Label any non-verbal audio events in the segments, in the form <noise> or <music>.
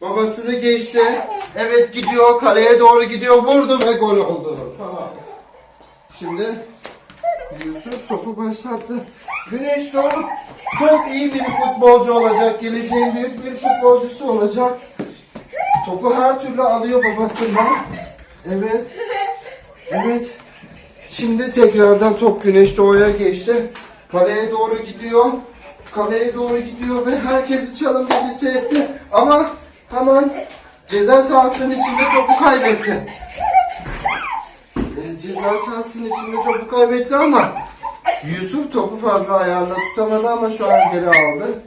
Babasını geçti. Evet gidiyor. Kaleye doğru gidiyor. Vurdu ve gol oldu. Şimdi Yusuf topu başlattı. Güneş Doğu çok iyi bir futbolcu olacak. Geleceğin büyük bir futbolcusu olacak. Topu her türlü alıyor babasından. Evet. Evet. Şimdi tekrardan top Güneş Doğu'ya geçti. Kaleye doğru gidiyor. Kaleye doğru gidiyor ve herkesi çalım bilgisi etti. Ama hemen ceza sahasının içinde topu kaybetti. E, ceza sahasının içinde topu kaybetti ama Yusuf topu fazla ayağında tutamadı ama şu an geri aldı.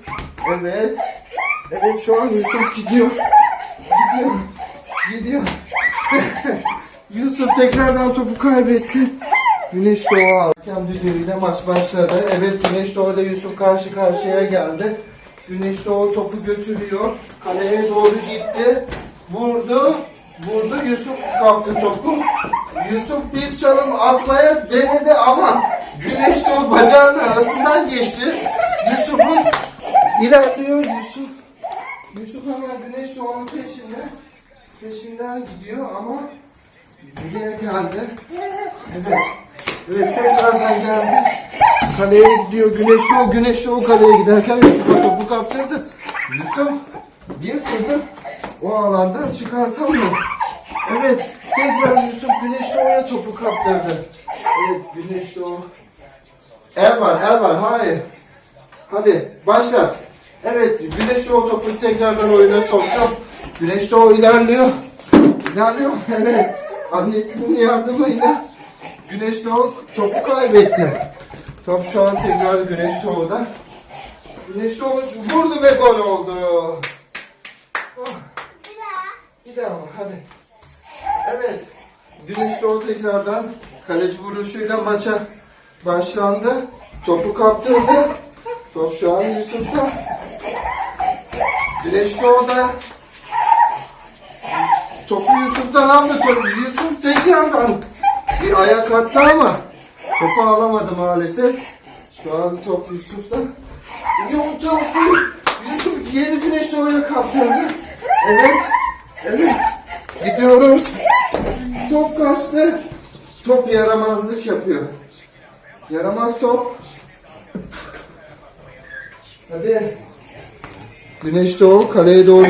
Evet. Evet şu an Yusuf gidiyor. Gidiyor. Gidiyor. <laughs> Yusuf tekrardan topu kaybetti. Güneş Doğu hakem düdüğüyle maç başladı. Evet Güneş Doğu ile Yusuf karşı karşıya geldi. Güneş Doğu topu götürüyor. Kaleye doğru gitti. Vurdu. Vurdu. Yusuf kaptı topu. Yusuf bir çalım atmaya denedi ama Güneş Doğu bacağının arasından geçti. Yusuf'un ilerliyor Yusuf. Yusuf hemen Güneş Doğu'nun peşinde. Peşinden gidiyor ama Geriye geldi. Evet. Evet tekrardan geldi. Kaleye gidiyor. Güneş Doğu. Güneş Doğu kaleye giderken Yusuf'a topu kaptırdı. Yusuf bir türlü o alandan çıkartamıyor. Evet. Tekrar Yusuf Güneş Doğu'ya topu kaptırdı. Evet Güneş Doğu. El var, el var. Hayır. Hadi başlat. Evet, Güneş Doğu topu tekrardan oyuna soktu. Güneş Doğu ilerliyor. İlerliyor. Evet. Annesinin yardımıyla Güneş Doğu topu kaybetti. Top şu an tekrar Güneş Doğu'da. Güneş Doğu vurdu ve gol oldu. Oh. Bir daha var, hadi. Evet. Güneş Doğu tekrardan kaleci vuruşuyla maça başlandı. Topu kaptırdı. Top şu an Yusuf'ta. Güneş Doğu'da. Topu Yusuf'tan aldı. Topu Yusuf tekrardan bir ayak attı ama topu alamadı maalesef. Şu an top Yusuf'ta. Yok topu Yusuf yeni Güneş Doğu'ya kaptırdı. Evet. Evet. Gidiyoruz. Top kaçtı. Top yaramazlık yapıyor. Yaramaz top. Hadi. Güneş Doğu kaleye doğru